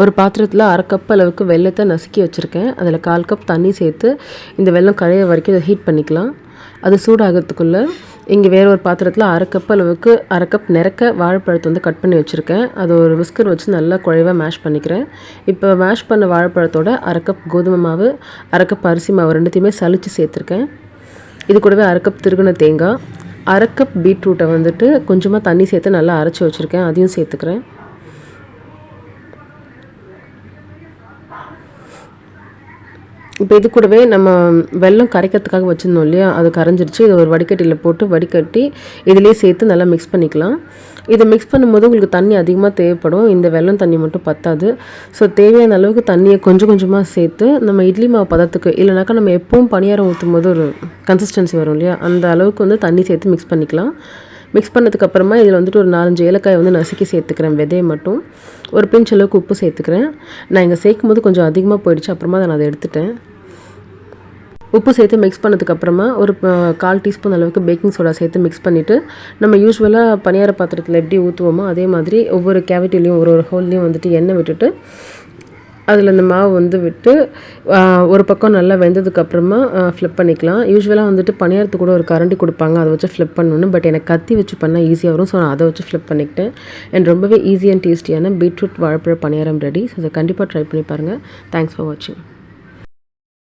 ஒரு பாத்திரத்தில் அரை கப் அளவுக்கு வெள்ளத்தை நசுக்கி வச்சுருக்கேன். அதில் கால் கப் தண்ணி சேர்த்து இந்த வெள்ளம் கழைய வரைக்கும் இதை ஹீட் பண்ணிக்கலாம். அது சூடாகிறதுக்குள்ளே இங்கே வேறு ஒரு பாத்திரத்தில் அரை கப் அளவுக்கு அரை கப் நிறக்க வாழைப்பழத்தை வந்து கட் பண்ணி வச்சுருக்கேன். அது ஒரு விஸ்கர் வச்சு நல்லா குழைவாக மேஷ் பண்ணிக்கிறேன். இப்போ மேஷ் பண்ண வாழைப்பழத்தோட அரை கப் கோதுமை மாவு அரை கப் அரிசி மாவு ரெண்டுத்தையுமே சளிச்சு சேர்த்துருக்கேன். இது கூடவே அரை கப் திருகுன தேங்காய் அரை கப் பீட்ரூட்டை வந்துட்டு கொஞ்சமாக தண்ணி சேர்த்து நல்லா அரைச்சி வச்சுருக்கேன். அதையும் சேர்த்துக்கிறேன். இப்போ இது கூடவே நம்ம வெல்லம் கரைக்கிறதுக்காக வச்சுருந்தோம் இல்லையா? அது கரைஞ்சிருச்சு. இதை ஒரு வடிகட்டியில் போட்டு வடிகட்டி இதிலே சேர்த்து நல்லா மிக்ஸ் பண்ணிக்கலாம். இதை மிக்ஸ் பண்ணும்போது உங்களுக்கு தண்ணி அதிகமாக தேவைப்படும். இந்த வெல்லம் தண்ணி மட்டும் பத்தாது. ஸோ தேவையான அளவுக்கு தண்ணியை கொஞ்சம் கொஞ்சமாக சேர்த்து நம்ம இட்லி மாவு பதத்துக்கு இல்லைனாக்கா நம்ம எப்பவும் பணியாரம் ஊற்றும் போது ஒரு கன்சிஸ்டன்சி வரும் இல்லையா? அந்த அளவுக்கு வந்து தண்ணி சேர்த்து மிக்ஸ் பண்ணிக்கலாம். மிக்ஸ் பண்ணதுக்கப்புறமா இதில் வந்துட்டு ஒரு நாலஞ்சு ஏலக்காய் வந்து நசுக்கி சேர்த்துக்கிறேன். விதையை மட்டும். ஒரு பிஞ்ச் அளவுக்கு உப்பு சேர்த்துக்கிறேன். நான் இங்கே சேர்க்கும் போது கொஞ்சம் அதிகமாக போயிடுச்சு. அப்புறமா நான் அதை எடுத்துட்டேன். உப்பு சேர்த்து மிக்ஸ் பண்ணதுக்கப்புறமா ஒரு கால் டீஸ்பூன் அளவுக்கு பேக்கிங் சோடா சேர்த்து மிக்ஸ் பண்ணிவிட்டு நம்ம யூஸ்வலாக பணியார பாத்திரத்தில் எப்படி ஊற்றுவோமோ அதே மாதிரி ஒவ்வொரு கேவிட்டிலையும் ஒரு ஒரு ஹோல்லையும் வந்துட்டு எண்ணெய் விட்டுட்டு அதில் இந்த மாவு வந்து விட்டு ஒரு பக்கம் நல்லா வெந்ததுக்கப்புறமா ஃப்ளிப் பண்ணிக்கலாம். யூஸ்வலாக வந்துட்டு பணியாரத்து கூட ஒரு கரண்டி கொடுப்பாங்க. அதை வச்சு ஃப்ளிப் பண்ணணும் பட் எனக்கு கத்தி வச்சு பண்ணால் ஈஸியாக வரும். ஸோ நான் அதை வச்சு ஃப்ளிப் பண்ணிக்கிட்டேன். அண்ட் ரொம்பவே ஈஸி அண்ட் டேஸ்டியான பீட்ரூட் வாழைப்பழ பணியாரம் ரெடி ஸோ அதை கண்டிப்பாக ட்ரை பண்ணி பாருங்கள் தேங்க்ஸ் ஃபார் வாட்சிங்